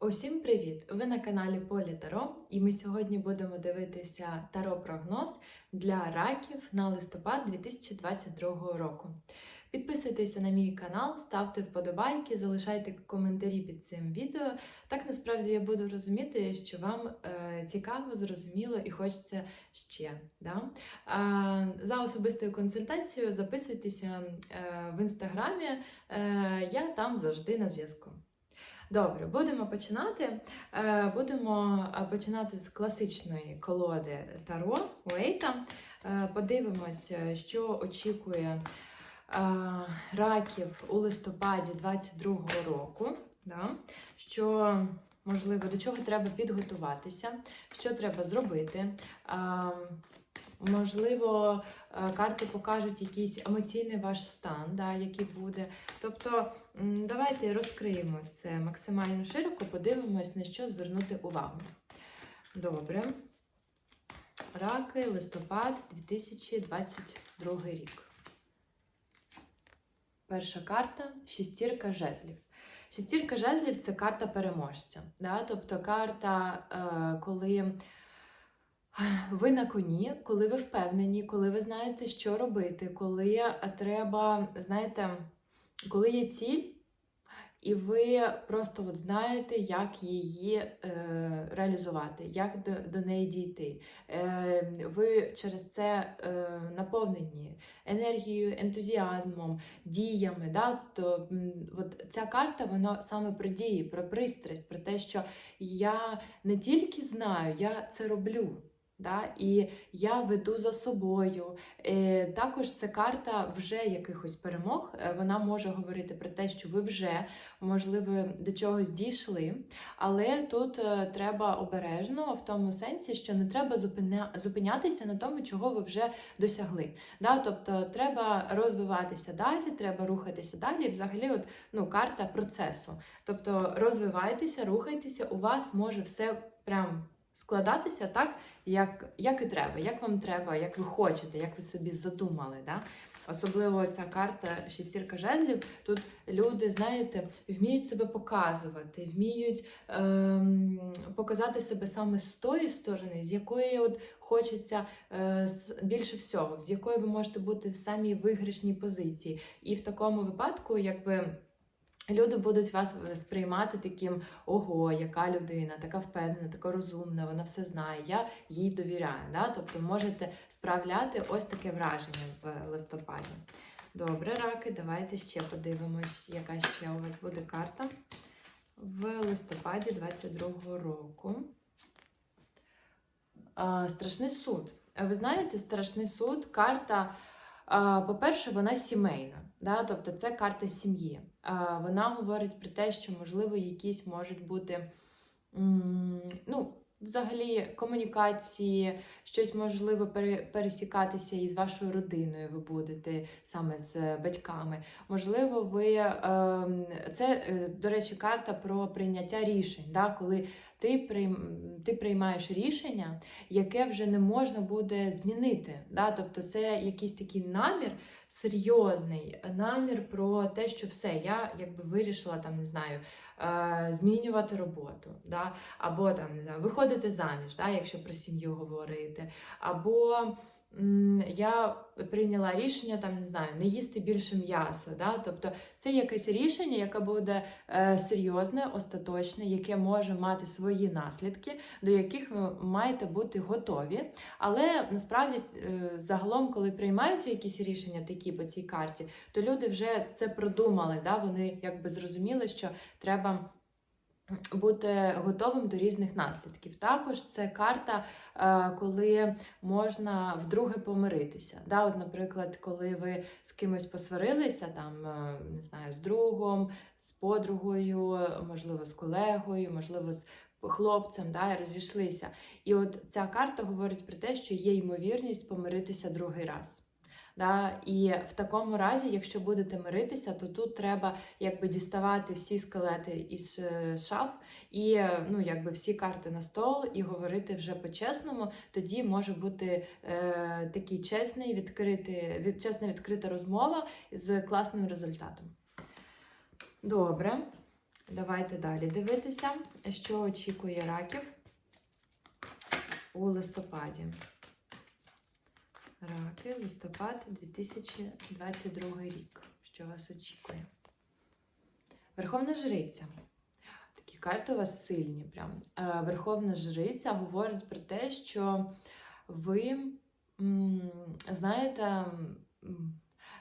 Усім привіт! Ви на каналі Полі Таро, і ми сьогодні будемо дивитися таро-прогноз для раків на листопад 2022 року. Підписуйтеся на мій канал, ставте вподобайки, залишайте коментарі під цим відео. Так насправді я буду розуміти, що вам е, цікаво, зрозуміло і хочеться ще. Да? А, за особистою консультацією записуйтеся е, в інстаграмі, е, я там завжди на зв'язку. Добре, будемо починати. Е, Будемо е, починати з класичної колоди Таро Уейта. Е, Подивимося, що очікує раків у листопаді 22-го року. Що, можливо, до чого треба підготуватися, що треба зробити. Можливо, е, карти покажуть якийсь емоційний ваш стан, да, який буде. Тобто, давайте розкриємо це максимально широко, подивимось, на що звернути увагу. Добре. Раки, листопад 2022 рік. Перша карта шістірка жезлів. Шістірка жезлів це карта переможця. Да? Тобто карта, е, коли ви на коні, коли ви впевнені, коли ви знаєте, що робити, коли треба, знаєте, коли є ціль, і ви просто от знаєте, як її е, реалізувати, як до, до неї дійти. Е, ви через це е, наповнені енергією, ентузіазмом, діями. Да? То, от ця карта вона саме про дії, про пристрасть, про те, що я не тільки знаю, я це роблю. Да? І я веду за собою. Е, також це карта вже якихось перемог. Е, Вона може говорити про те, що ви вже, можливо, до чогось дійшли. Але тут е, треба обережно в тому сенсі, що не треба зупиня... зупинятися на тому, чого ви вже досягли. Да? Тобто треба розвиватися далі, треба рухатися далі. Взагалі, от, ну, карта процесу. Тобто розвивайтеся, рухайтеся, у вас може все прям складатися так, як, як і треба, як вам треба, як ви хочете, як ви собі задумали. Да? Особливо ця карта шістірка жезлів. Тут люди, знаєте, вміють себе показувати, вміють ем, показати себе саме з тої сторони, з якої от хочеться е, більше всього, з якої ви можете бути в самій виграшній позиції. І в такому випадку, якби. Люди будуть вас сприймати таким ого, яка людина, така впевнена, така розумна, вона все знає. Я їй довіряю. Да? Тобто можете справляти ось таке враження в листопаді. Добре, раки, давайте ще подивимось, яка ще у вас буде карта в листопаді 22-го року. А, страшний суд. Ви знаєте, страшний суд, карта. По-перше, вона сімейна, да? тобто це карта сім'ї. Вона говорить про те, що, можливо, якісь можуть бути ну, взагалі комунікації, щось можливо пере- пересікатися із вашою родиною, ви будете саме з батьками. Можливо, ви ем, це, е, до речі, карта про прийняття рішень, да? коли ти, ти приймаєш рішення, яке вже не можна буде змінити. Да? Тобто це якийсь такий намір серйозний, намір про те, що все, я якби вирішила там, не знаю, е, змінювати роботу, да? або там не знаю, виходити заміж, да? якщо про сім'ю говорити, або я прийняла рішення там, не знаю, не їсти більше м'яса. Да? Тобто це якесь рішення, яке буде е, серйозне, остаточне, яке може мати свої наслідки, до яких ви маєте бути готові. Але насправді е, загалом, коли приймаються якісь рішення такі по цій карті, то люди вже це продумали. Да? Вони якби зрозуміли, що треба. Бути готовим до різних наслідків. Також це карта, е, коли можна вдруге помиритися. Да? От, наприклад, коли ви з кимось посварилися, там, е, не знаю, з другом, з подругою, можливо, з колегою, можливо, з хлопцем, да, і розійшлися. І от ця карта говорить про те, що є ймовірність помиритися другий раз. Да? І в такому разі, якщо будете миритися, то тут треба якби діставати всі скелети із е, шаф і е, ну, якби всі карти на стол і говорити вже по-чесному. Тоді може бути е, такий чесний, відкритий, від, чесна відкрита розмова з класним результатом. Добре. Давайте далі дивитися, що очікує раків у листопаді. Раки, листопад 2022 рік. Що вас очікує? Верховна жриця. Такі карти у вас сильні. Прям. Е, Верховна жриця говорить про те, що ви знаєте,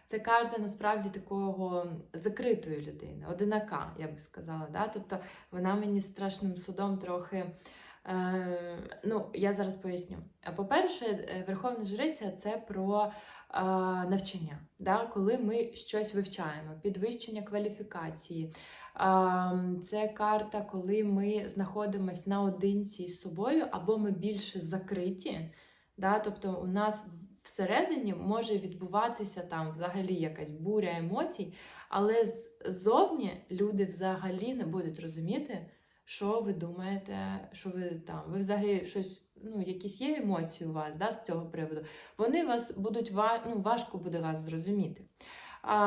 це карта насправді такого закритої людини, одинака, я би сказала. Да? Тобто вона мені страшним судом трохи. Е, ну, я зараз поясню. По-перше, е, Верховна Жриця це про е, навчання, да? коли ми щось вивчаємо, підвищення кваліфікації. Е, це карта, коли ми знаходимося наодинці з собою, або ми більше закриті. Да? Тобто у нас всередині може відбуватися там взагалі якась буря емоцій, але ззовні люди взагалі не будуть розуміти, що ви думаєте, що ви там. Ви взагалі щось, ну, якісь є емоції у вас да, з цього приводу. Вони вас будуть ну, важко буде вас зрозуміти. А,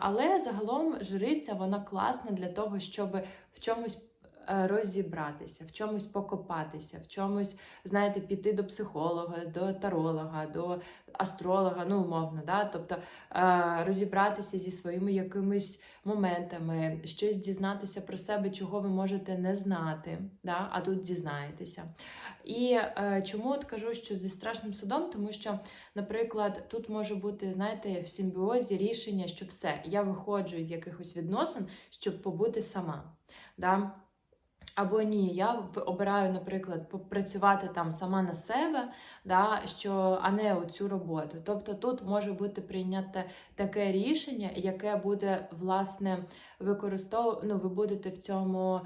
але загалом жриця вона класна для того, щоб в чомусь розібратися, в чомусь покопатися, в чомусь, знаєте, піти до психолога, до таролога, до астролога, ну умовно, да? тобто е, розібратися зі своїми якимись моментами, щось дізнатися про себе, чого ви можете не знати, да? а тут дізнаєтеся. І е, чому от кажу, що зі страшним судом, тому що, наприклад, тут може бути, знаєте, в симбіозі рішення, що все, я виходжу з якихось відносин, щоб побути сама. Да? Або ні, я обираю, наприклад, попрацювати там сама на себе, да, що, а не оцю роботу. Тобто тут може бути прийнято таке рішення, яке буде, власне, використовувати, ну, ви будете в цьому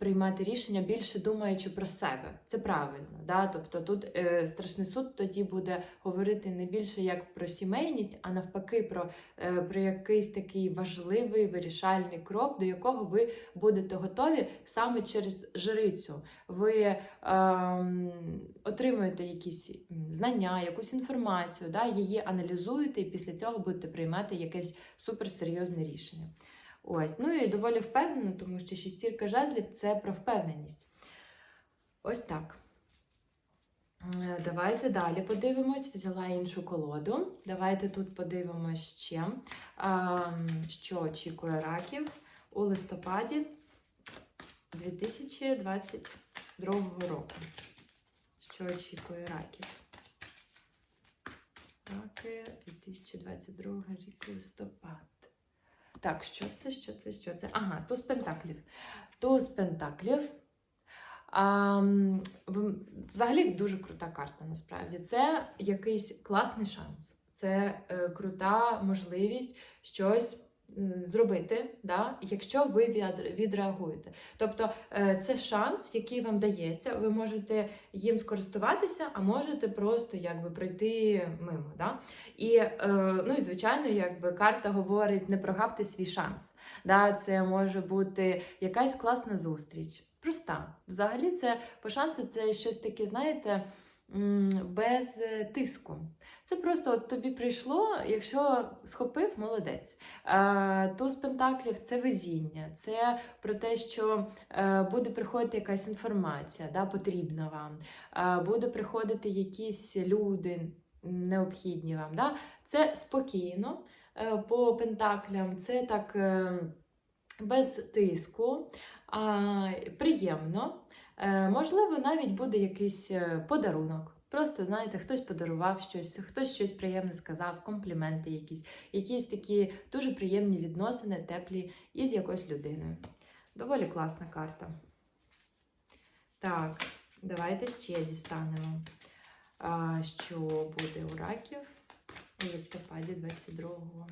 приймати рішення більше думаючи про себе. Це правильно. Да? Тобто тут е, страшний суд тоді буде говорити не більше як про сімейність, а навпаки, про, е, про якийсь такий важливий вирішальний крок, до якого ви будете готові саме через жрицю. Ви ем, отримуєте якісь знання, якусь інформацію, да, її аналізуєте, і після цього будете приймати якесь суперсерйозне рішення. Ось, ну і доволі впевнено, тому що шістірка жезлів це про впевненість. Ось так. Е, Давайте далі подивимось. Взяла іншу колоду. Давайте тут подивимось ще, ем, що очікує раків у листопаді 2022 року. Що очікує раків? Раки 2022 рік листопад. Так, що це? Що це? Що це? Ага, туз пентаклів. Туз пентаклів. А, взагалі дуже крута карта, насправді. Це якийсь класний шанс. Це е, крута можливість щось зробити, да? якщо ви відреагуєте. Тобто е, це шанс, який вам дається. Ви можете їм скористуватися, а можете просто якби пройти мимо. Да? І, е, ну, і звичайно, якби карта говорить, не прогавте свій шанс. Да? Це може бути якась класна зустріч. Проста. Взагалі, це по шансу це щось таке, знаєте, без е, тиску. Це просто от тобі прийшло, якщо схопив, молодець. Туз пентаклів це везіння, це про те, що е, буде приходити якась інформація, да, потрібна вам, буде приходити якісь люди необхідні вам. Да? Це спокійно е, по пентаклям, це так без тиску, приємно. Е, Можливо, навіть буде якийсь е, подарунок. Просто, знаєте, хтось подарував щось, хтось щось приємне сказав, компліменти якісь, якісь такі дуже приємні відносини, теплі із якоюсь людиною. Доволі класна карта. Так, давайте ще дістанемо, що буде у раків у листопаді 22-го.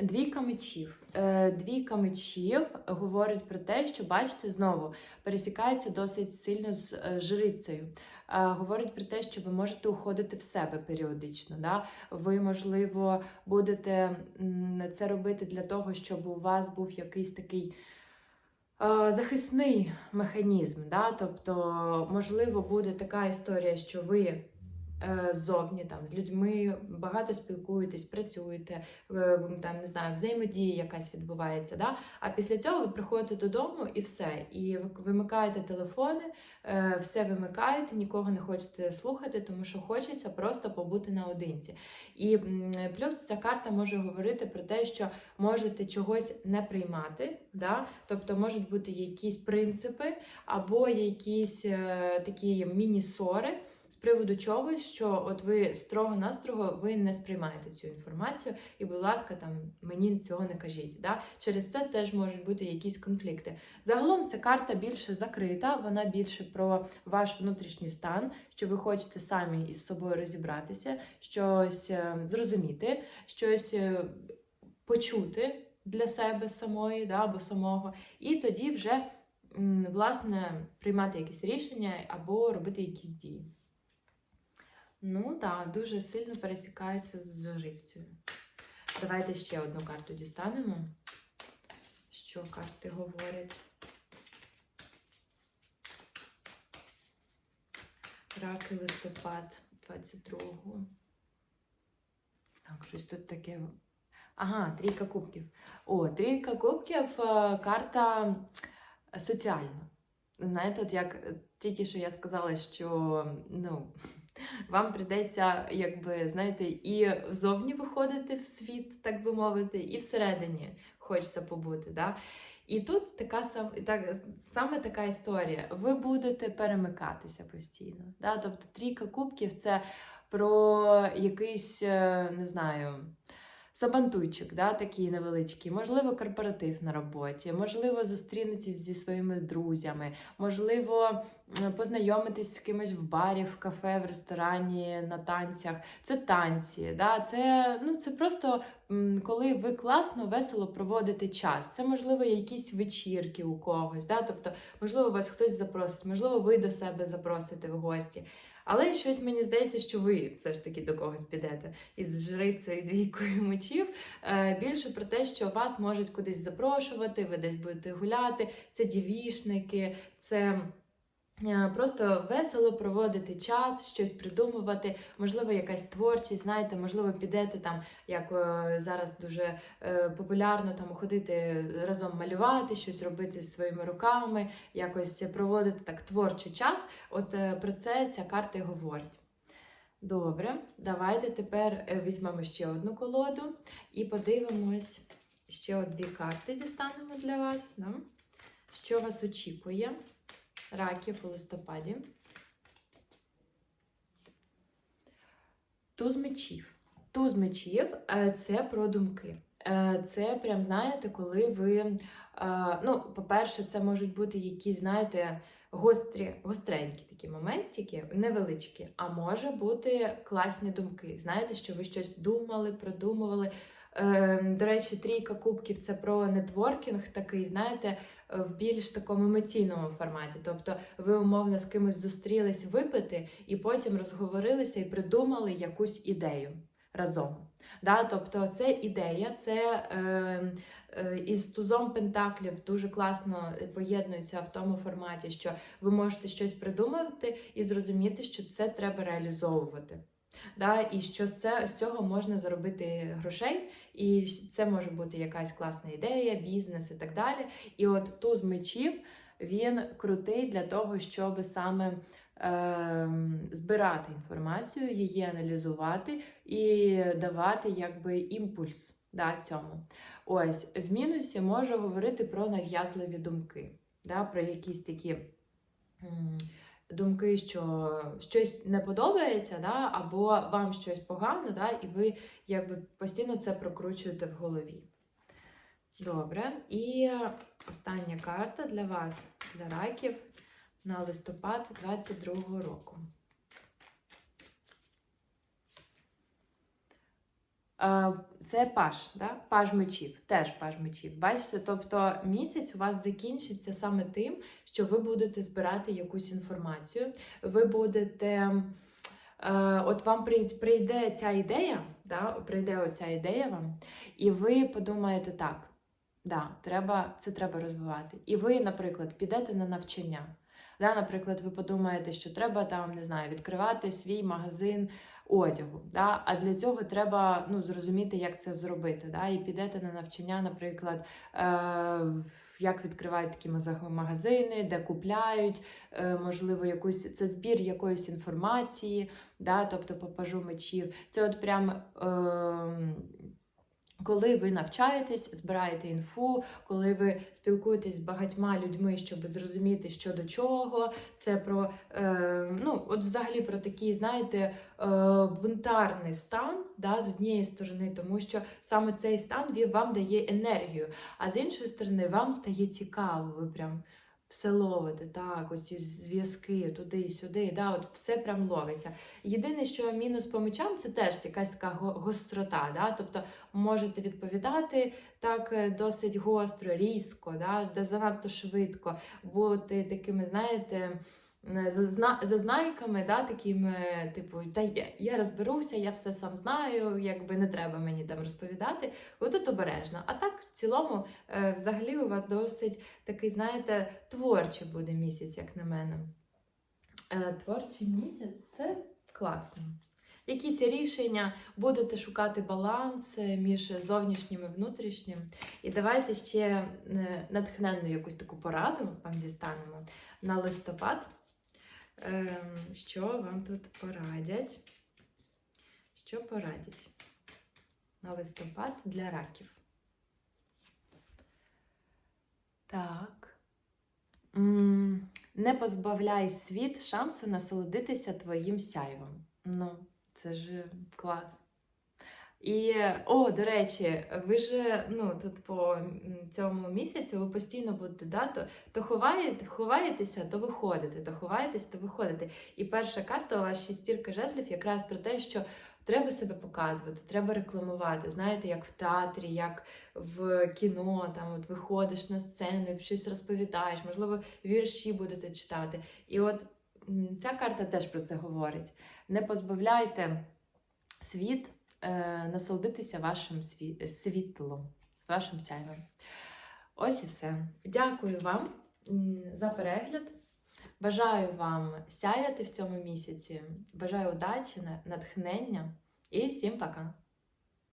Двійка мечів. Е, Двійка мечів говорить про те, що, бачите, знову пересікається досить сильно з е, жрицею. Е, Говорить про те, що ви можете уходити в себе періодично. Да? Ви, можливо, будете це робити для того, щоб у вас був якийсь такий. Захисний механізм, да? тобто, можливо, буде така історія, що ви е, ззовні, там з людьми багато спілкуєтесь, працюєте, е, там не знаю, взаємодія якась відбувається. Да? А після цього ви приходите додому і все. І ви вимикаєте телефони, е, все вимикаєте, нікого не хочете слухати, тому що хочеться просто побути наодинці. І плюс ця карта може говорити про те, що можете чогось не приймати, да? тобто можуть бути якісь принципи або якісь такі міні-сори. Приводу чогось, що от ви строго-настрого ви не сприймаєте цю інформацію, і, будь ласка, там мені цього не кажіть. Да? Через це теж можуть бути якісь конфлікти. Загалом ця карта більше закрита, вона більше про ваш внутрішній стан, що ви хочете самі із собою розібратися, щось е, зрозуміти, щось е, почути для себе самої да, або самого, і тоді вже власне приймати якісь рішення або робити якісь дії. Ну так, дуже сильно пересікається з жрицею. Давайте ще одну карту дістанемо. Що карти говорять? Раки листопад 22-го. Так, щось тут таке. Ага, трійка кубків. О, трійка кубків е, карта соціальна. Знаєте, от як е, тільки що я сказала, що ну, вам прийдеться, якби, знаєте, і ззовні виходити в світ, так би мовити, і всередині хочеться побути. Да? І тут така сам, так, саме така історія. Ви будете перемикатися постійно. Да? Тобто трійка кубків це про якийсь, е, не знаю. Сабантуйчик, да, такий невеличкий, можливо, корпоратив на роботі, можливо, зустрінетесь зі своїми друзями, можливо, познайомитись з кимось в барі, в кафе, в ресторані, на танцях. Це танці, да, це, ну, це просто коли ви класно, весело проводите час. Це, можливо, якісь вечірки у когось, да, тобто, можливо, вас хтось запросить, можливо, ви до себе запросите в гості. Але щось мені здається, що ви все ж таки до когось підете із жрицею двійкою мечів. Е, більше про те, що вас можуть кудись запрошувати, ви десь будете гуляти. Це дівішники, це. Е, Просто весело проводити час, щось придумувати, можливо, якась творчість, знаєте, можливо, підете там, як е, зараз дуже е, популярно там ходити разом малювати, щось робити своїми руками, якось проводити так творчий час. От про це ця карта і говорить. Добре, давайте тепер візьмемо ще одну колоду і подивимось ще дві карти дістанемо для вас. Да? Що вас очікує? Раків у листопаді. Туз мечів. Туз мечів е, це про думки. Е, Це прям, знаєте, коли ви. е, Ну, по-перше, це можуть бути якісь, знаєте, гострі, гостренькі такі моментики, невеличкі, а може бути класні думки. Знаєте, що ви щось думали, продумували. Е, До речі, трійка кубків це про нетворкінг такий, знаєте, е, в більш такому емоційному форматі. Тобто ви умовно з кимось зустрілись випити і потім розговорилися і придумали якусь ідею разом. Да? Тобто це ідея, це е, е, із тузом пентаклів дуже класно поєднується в тому форматі, що ви можете щось придумати і зрозуміти, що це треба реалізовувати. Да, і що з, це, з цього можна заробити грошей, і це може бути якась класна ідея, бізнес і так далі. І от туз мечів він крутий для того, щоб саме е, збирати інформацію, її аналізувати і давати якби імпульс да, цьому. Ось в мінусі може говорити про нав'язливі думки, да, про якісь такі. м, Думки, що щось не подобається, да, або вам щось погано, да, і ви якби постійно це прокручуєте в голові. Добре. І остання карта для вас, для раків, на листопад 22-го року. Це паж, да? паж мечів, теж паж мечів. Бачите, тобто місяць у вас закінчиться саме тим, що ви будете збирати якусь інформацію, ви будете. е, От вам прийде ця ідея, да, прийде оця ідея вам, і ви подумаєте так, да, треба, це треба розвивати. І ви, наприклад, підете на навчання. Да, наприклад, ви подумаєте, що треба там, не знаю, відкривати свій магазин одягу. Да? А для цього треба ну, зрозуміти, як це зробити. Да? І підете на навчання, наприклад, е- як відкривають такі магазини, де купляють, е- можливо, якусь це збір якоїсь інформації, да? тобто попажу мечів. Це от прям. Е- коли ви навчаєтесь, збираєте інфу, коли ви спілкуєтесь з багатьма людьми, щоб зрозуміти, що до чого, це про е, ну, от взагалі про такий, знаєте, е, бунтарний стан да, з однієї сторони, тому що саме цей стан вам дає енергію, а з іншої сторони, вам стає цікаво, ви прям все ловите, так, оці зв'язки туди сюди, да, от все прям ловиться. Єдине, що мінус по мечам, це теж якась така го- гострота. Да? Тобто можете відповідати так е, досить гостро, різко, да? занадто швидко, бути такими, знаєте. Е, зазна- Зазнайками, да, такими, типу, та я, я розберуся, я все сам знаю, якби не треба мені там розповідати. Отут обережно. А так, в цілому, е, взагалі, у вас досить такий, знаєте, творчий буде місяць, як на мене. Е, Творчий місяць це класно. Якісь рішення, будете шукати баланс між зовнішнім і внутрішнім. І давайте ще натхненну якусь таку пораду вам дістанемо на листопад. Ем, Що вам тут порадять? Що порадять на листопад для раків? Так. Не позбавляй світ шансу насолодитися твоїм сяйвом. Ну, це ж клас. І, о, до речі, ви ж ну, тут по цьому місяцю ви постійно будете, да, то, то ховаєте, ховаєтеся, то виходите, то ховаєтесь, то виходите. І перша карта у вас шістірка жезлів якраз про те, що треба себе показувати, треба рекламувати. Знаєте, як в театрі, як в кіно, там от виходиш на сцену, щось розповідаєш, можливо, вірші будете читати. І от ця карта теж про це говорить. Не позбавляйте світ е, насолодитися вашим сві- світлом, з вашим сяйвом. Ось і все. Дякую вам за перегляд. Бажаю вам сяяти в цьому місяці. Бажаю удачі, натхнення і всім пока!